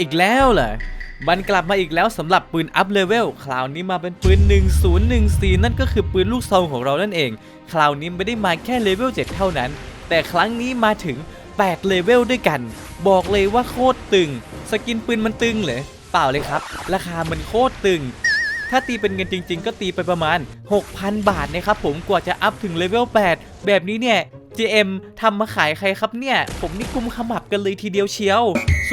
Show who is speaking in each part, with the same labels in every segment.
Speaker 1: อีกแล้วเหรอมันกลับมาอีกแล้วสำหรับปืนอัพเลเวลคราวนี้มาเป็นปืน 1014 นั่นก็คือปืนลูกซองของเรานั่นเอง คราวนี้ไม่ได้มาแค่เลเวล 7 เท่านั้น แต่ครั้งนี้มาถึง 8 เลเวลด้วยกัน บอกเลยว่าโคตรตึง สกินปืนมันตึงเหรอเปล่าเลยครับ ราคามันโคตรตึง ถ้าตีเป็นเงินจริง ๆ ก็ตีไปประมาณ 6,000 บาทนะครับผมกว่าจะอัพถึงเลเวล 8 แบบนี้เนี่ย GM ทำมาขายใครครับเนี่ย ผมนี่กุมขมับกันเลยทีเดียวเชียว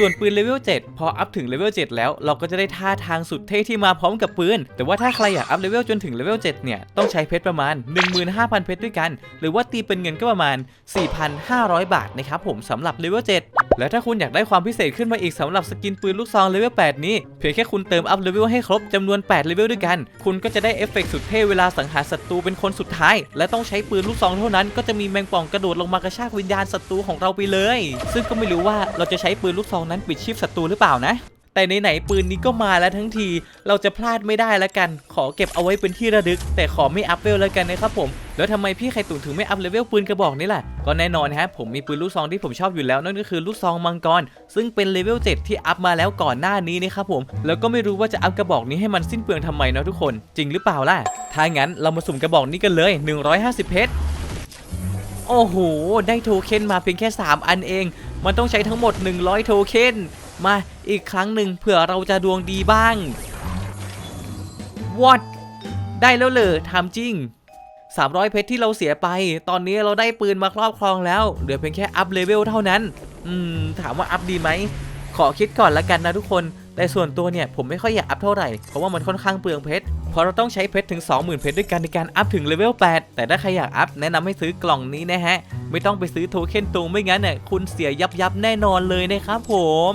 Speaker 1: ส่วนปืนเลเวล7พออัพถึงเลเวล7แล้วเราก็จะได้ท่าทางสุดเท่ที่มาพร้อมกับปืน แต่ว่าถ้าใครอยากอัพเลเวลจนถึงเลเวล7เนี่ยต้องใช้เพชรประมาณ 15,000 เพชรด้วยกัน หรือว่าตีเป็นเงินก็ประมาณ 4,500 บาทนะครับผมสำหรับเลเวล7แล้วถ้าคุณอยากได้ความพิเศษขึ้นมาอีกสำหรับสกินปืนลูกซองเลเวล8นี้เพียงแค่คุณเติมอัพเลเวลให้ครบจำนวน8เลเวลด้วยกัน คุณก็จะได้เอฟเฟกต์สุดเท่เวลาสังหารศัตรูเป็นคนสุดท้าย และต้องใช้ปืนลูกซองเท่านั้นก็จะมีแมงป่องกระโดดลงมากระชากวิญญาณศัตรูของเราไปเลย ซึ่งก็ไม่รู้ว่าเราจะใช้ปืนลูกซองนั้นปิดชีพศัตรูหรือเปล่านะ แต่ไหนๆปืนนี้ก็มาแล้วทั้งที เราจะพลาดไม่ได้แล้วกัน ขอเก็บเอาไว้เป็นที่ระลึก แต่ขอไม่อัพเวลแล้วกันนะครับผม แล้วทำไมพี่ไข่ตุ๋นถึงไม่อัพเลเวลปืนกระบอกนี้ล่ะ ก็แน่นอนฮะผมมีปืนลูกซองที่ผมชอบอยู่แล้วนั่นก็คือลูกซองมังกร ซึ่งเป็นเลเวล7ที่อัพมาแล้วก่อนหน้านี้นะครับผม แล้วก็ไม่รู้ว่าจะอัพกระบอกนี้ให้มันสิ้นเปลืองทำไมเนาะทุกคน จริงหรือเปล่าล่ะ ถ้างั้นเรามาสุ่มกระบอกนี้กันเลย 150 เพชรโอ้โห ได้โทเค็นมาเพียงแค่ 3 อันเอง มันต้องใช้ทั้งหมด 100 โทเค็นมาอีกครั้งหนึ่งเผื่อเราจะดวงดีบ้าง What ได้แล้วเลยถามจริง 300 เพชรที่เราเสียไป ตอนนี้เราได้ปืนมาครอบครองแล้ว เหลือเพียงแค่อัพเลเวลเท่านั้น อืม ถามว่าอัพดีไหม ขอคิดก่อนละกันนะทุกคน แต่ส่วนตัวเนี่ยผมไม่ค่อยอยากอัพเท่าไหร่ เพราะว่ามันค่อนข้างเปลืองเพชรเพราะเราต้องใช้เพชรถึง 20,000 เพชรด้วยกันในการอัพถึงเลเวล 8 แต่ถ้าใครอยากอัพแนะนำให้ซื้อกล่องนี้นะฮะ ไม่ต้องไปซื้อโทเค็นตูงไม่งั้นเนี่ยคุณเสียยับยับแน่นอนเลยนะครับผม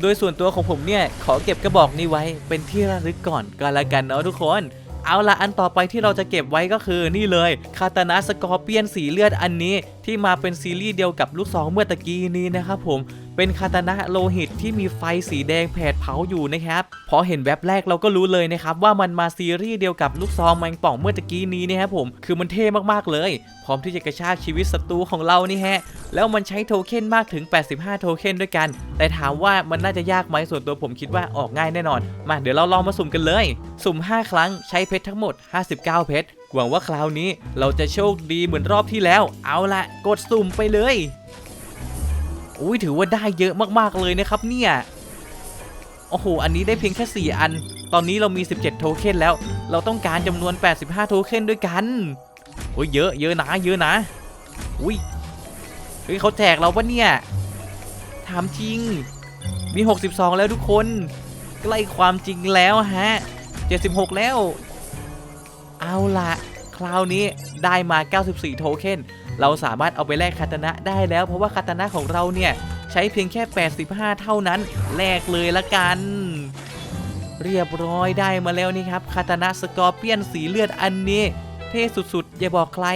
Speaker 1: โดยส่วนตัวของผมเนี่ยขอเก็บกระบอกนี้ไว้เป็นที่ระลึกก่อนก็แล้วกันเนาะทุกคนเอาละอันต่อไปที่เราจะเก็บไว้ก็คือนี่เลยคาตานะสกอร์เปียนสีเลือดอันนี้ที่มาเป็นซีรีส์เดียวกับลูกซองเมื่อตะกี้นี้นะครับผม เป็นคาตานะโลหิตที่มีไฟสีแดงแผดเผาอยู่นะครับพอเห็นแวบแรกเราก็รู้เลยนะครับว่ามันมาซีรีส์เดียวกับลูกซองแมงป่องเมื่อตะกี้นี้นะครับผมคือมันเท่มากๆเลย พร้อมที่จะกระชากชีวิตศัตรูของเรานี่ฮะแล้วมันใช้โทเค็นมากถึง 85 โทเค็นด้วยกัน แต่ถามว่ามันน่าจะยากไหมส่วนตัวผมคิดว่าออกง่ายแน่นอน มาเดี๋ยวเราลองมาสุ่มกันเลย สุ่ม 5 ครั้งใช้เพชรทั้งหมด 59 เพชรหวังว่าคราวนี้เราจะโชคดีเหมือนรอบที่แล้ว เอาละกดสุ่มไปเลย อุ้ยถือว่าได้เยอะมากๆเลยนะครับเนี่ยโอ้โห อันนี้ได้เพียงแค่ 4 อัน ตอนนี้เรามี 17 โทเค็นแล้ว เราต้องการจำนวน 85 โทเค็นด้วยกัน โอ้ยเยอะ เยอะนะ เยอะนะ อุ้ย เฮ้ยเขาแจกเราปะเนี่ย ถามจริง มี 62 แล้วทุกคน ใกล้ความจริงแล้วฮะ 76 แล้ว เอาละ คราวนี้ได้มา 94 โทเค็น เราสามารถเอาไปแลกคาตนะได้แล้ว เพราะว่าคาตนะของเราเนี่ยใช้เพียงแค่ 85 เท่านั้นแลกเลยละกัน เรียบร้อยได้มาแล้วนี่ครับคาตนะสกอร์เปียนสีเลือดอันนี้ เท่สุดๆ อย่าบอกใคร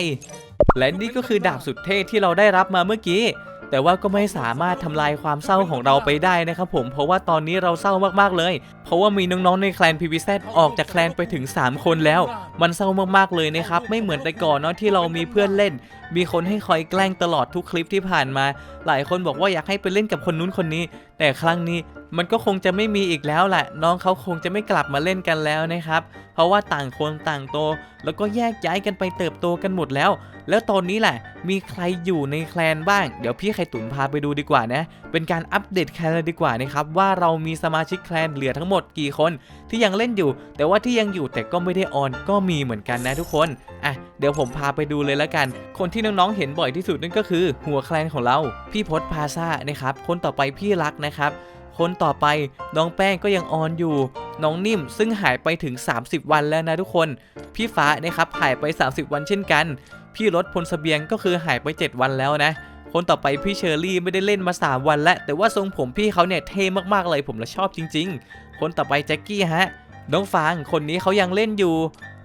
Speaker 1: และนี่ก็คือดาบสุดเท่ที่เราได้รับมาเมื่อกี้แต่ว่าก็ไม่สามารถทำลายความเศร้าของเราไปได้นะครับผมเพราะว่าตอนนี้เราเศร้ามากๆเลย เพราะว่ามีน้องๆในแคลน PVZ ออกจากแคลนไปถึง 3 คนแล้ว มันเศร้ามากๆเลยนะครับ ไม่เหมือนแต่ก่อนเนาะที่เรามีเพื่อนเล่น มีคนให้คอยแกล้งตลอดทุกคลิปที่ผ่านมา หลายคนบอกว่าอยากให้ไปเล่นกับคนนู้นคนนี้ แต่ครั้งนี้มันก็คงจะไม่มีอีกแล้วแหละ น้องเขาคงจะไม่กลับมาเล่นกันแล้วนะครับ เพราะว่าต่างคนต่างโต แล้วก็แยกย้ายกันไปเติบโตกันหมดแล้ว แล้วตอนนี้แหละ มีใครอยู่ในแคลนบ้าง เดี๋ยวพี่ไข่ตุ๋นพาไปดูดีกว่านะ เป็นการอัปเดตแคลนดีกว่านะครับว่าเรามีสมาชิกแคลนเหลือทั้งหมดกี่คน ที่ยังเล่นอยู่ แต่ว่าที่ยังอยู่แต่ก็ไม่ได้ออนก็มีเหมือนกันนะทุกคนอะเดี๋ยวผมพาไปดูเลยแล้วกัน คนที่น้องๆ เห็นบ่อยที่สุดนั่นก็คือ หัวแคลนของเรา พี่พศพาซ่านะครับ คนต่อไปพี่รักนะครับ คนต่อไปน้องแป้งก็ยังออนอยู่ น้องนิ่มซึ่งหายไปถึง 30 วันแล้วนะทุกคน พี่ฟ้านะครับหายไป 30 วันเช่นกัน พี่รถพลเสบียงก็คือหายไป 7 วันแล้วนะคนต่อไปพี่เชอรี่ไม่ได้เล่นมา 3 วันแล้ว แต่ว่าทรงผมพี่เขาเนี่ยเท่มากๆเลยผมละชอบจริง ๆ คนต่อไปแจ็คกี้ฮะ น้องฟางคนนี้เขายังเล่นอยู่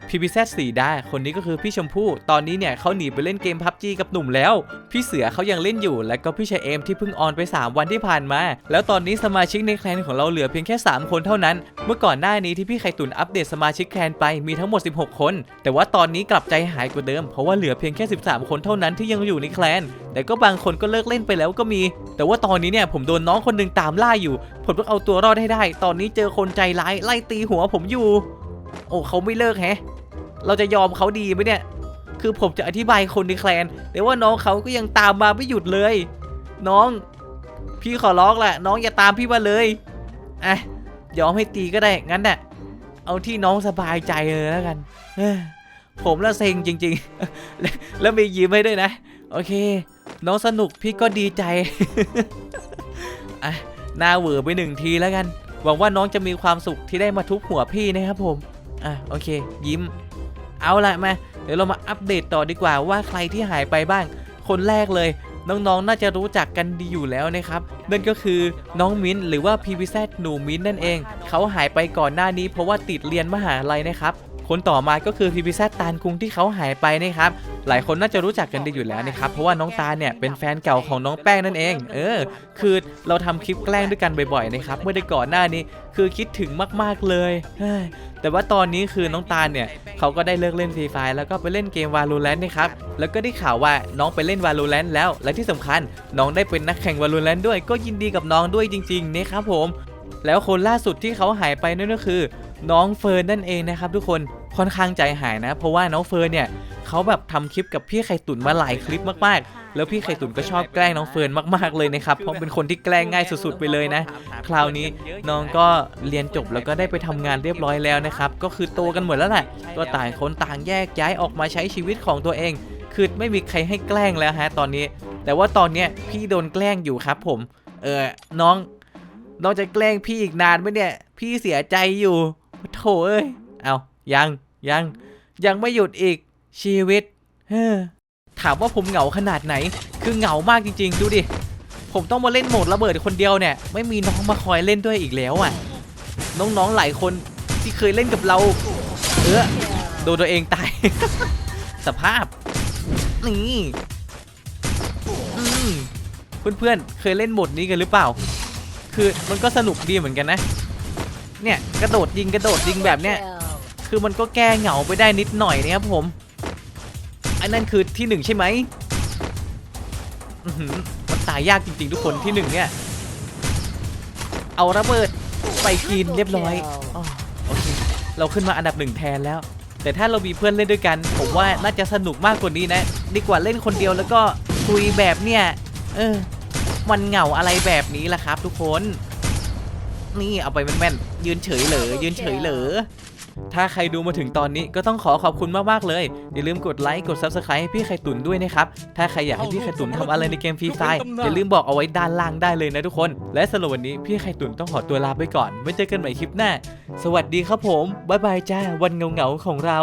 Speaker 1: PPZ สีดาคนนี้ก็คือพี่ชมพู่ตอนนี้เนี่ยเขาหนีไปเล่นเกม PUBG กับหนุ่มแล้ว พี่เสือเขายังเล่นอยู่ และก็พี่ชายเอมที่เพิ่งออนไป 3 วันที่ผ่านมา แล้วตอนนี้สมาชิกในแคลนของเราเหลือเพียงแค่ 3 คนเท่านั้น เมื่อก่อนหน้านี้ที่พี่ไข่ตุนอัปเดตสมาชิกแคลนไปมีทั้งหมด 16 คน แต่ว่าตอนนี้กลับใจหายกว่าเดิม เพราะว่าเหลือเพียงแค่ 13 คนเท่านั้นที่ยังอยู่ในแคลน แต่ก็บางคนก็เลิกเล่นไปแล้วก็มี แต่ว่าตอนนี้เนี่ยผมโดนน้องคนหนึ่งตามล่าอยู่ ผมต้องเอาตัวรอดให้ได้ ตอนนี้เจอคนใจร้ายไล่ตีหัวผมอยู่ โอ้เขาไม่เลิกแฮะ เราจะยอมเขาดีไหมเนี่ย คือผมจะอธิบายคนในแคลน แต่ว่าน้องเขาก็ยังตามมาไม่หยุดเลย น้อง พี่ขอร้องแหละ น้องอย่าตามพี่มาเลยอะยอมให้ตีก็ได้งั้นน่ะเอาที่น้องสบายใจเลยแล้วกันผมละเซ็งจริง ๆ แลแล้วมียิ้มให้ด้วยนะ โอเค น้องสนุกพี่ก็ดีใจอะหน้าเหวอไปหนึ่งทีแล้วกัน หวังว่าน้องจะมีความสุขที่ได้มาทุบหัวพี่นะครับผม อะโอเค ยิ้ม เอาละมาเดี๋ยวเรามาอัปเดตต่อดีกว่าว่าใครที่หายไปบ้าง คนแรกเลย น้องๆ น่าจะรู้จักกันดีอยู่แล้วนะครับ นั่นก็คือน้องมิ้นหรือว่า PVZ หนูมิ้นนั่นเอง เขาหายไปก่อนหน้านี้เพราะว่าติดเรียนมหาลัยนะครับ คนต่อมาก็คือ PVZ ตานคุงที่เขาหายไปนะครับหลายคนน่าจะรู้จักกันดีอยู่แล้วนะครับเพราะว่าน้องตาเนี่ยเป็นแฟนเก่าของน้องแป้งนั่นเอง เออ คือเราทำคลิปแกล้งด้วยกันบ่อยๆนะครับเมื่อได้ก่อนหน้านี้คือคิดถึงมากๆเลยแต่ว่าตอนนี้คือน้องตาลเนี่ยเขาก็ได้เลิกเล่นฟรีไฟแล้วก็ไปเล่นเกม Valorant นะครับ แล้วก็ได้ข่าวว่าน้องไปเล่น Valorant แล้ว และที่สำคัญน้องได้เป็นนักแข่ง Valorant ด้วย ก็ยินดีกับน้องด้วยจริงๆนะครับผม แล้วคนล่าสุดที่เขาหายไปนั่นก็คือ น้องเฟิร์นนั่นเองนะครับทุกคน ค่อนข้างใจหายนะ เพราะว่าน้องเฟิร์นเนี่ยเขาแบบทำคลิปกับพี่ไข่ตุ๋นมาหลายคลิปมากๆ แล้วพี่ไข่ตุ๋นก็ชอบแกล้งน้องเฟิร์นมากๆเลยนะครับ เพราะเป็นคนที่แกล้งง่ายสุดๆไปเลยนะ คราวนี้น้องก็เรียนจบแล้วก็ได้ไปทำงานเรียบร้อยแล้วนะครับ ก็คือโตกันหมดแล้วแหละก็ต่างคนต่างแยกย้ายออกมาใช้ชีวิตของตัวเอง คือไม่มีใครให้แกล้งแล้วฮะตอนนี้ แต่ว่าตอนเนี้ยพี่โดนแกล้งอยู่ครับผม เออน้องน้องจะแกล้งพี่อีกนานไหมเนี่ย พี่เสียใจอยู่โถเอ้ย เอายัง ยังยังไม่หยุดอีกชีวิตเฮ้อถามว่าผมเหงาขนาดไหน คือเหงามากจริง ๆ ดูดิ ผมต้องมาเล่นโหมดระเบิดคนเดียวเนี่ย ไม่มีน้องมาคอยเล่นด้วยอีกแล้วอะ น้องๆหลายคนที่เคยเล่นกับเรา เออโดนตัวเองตาย สภาพ นี่เพื่อนๆ เคยเล่นโหมดนี้กันหรือเปล่า คือมันก็สนุกดีเหมือนกันนะ เนี่ยกระโดดยิงกระโดดยิงแบบเนี้ย คือมันก็แก้เหงาไปได้นิดหน่อยนะครับผมอันนั้นคือที่หนึ่งใช่ไหมมันตายยากจริงๆทุกคนที่หนึ่งเนี่ย เอาระเบิดไปกินเรียบร้อยโอเคเราขึ้นมาอันดับหนึ่งแทนแล้ว แต่ถ้าเรามีเพื่อนเล่นด้วยกัน ผมว่าน่าจะสนุกมากกว่านี้นะ ดีกว่าเล่นคนเดียวแล้วก็คุยแบบเนี่ย เออ มันเหงาอะไรแบบนี้ล่ะครับ ทุกคน นี่เอาไปแม่นๆยืนเฉยเหลอยืนเฉยเหลอ ถ้าใครดูมาถึงตอนนี้ก็ต้องขอขอบคุณมากๆเลย อย่าลืมกดไลค์กด Subscribe ให้พี่ไข่ตุ๋นด้วยนะครับ ถ้าใครอยากให้พี่ไข่ตุ๋นทำอะไรในเกมฟรีไฟอย่าลืมบอกเอาไว้ด้านล่างได้เลยนะทุกคน และสำหรับวันนี้พี่ไข่ตุ๋นต้องขอตัวลาไปก่อนไว้เจอกันใหม่คลิปหน้า สวัสดีครับผมบ๊ายบายจ้าวันเงาๆของเรา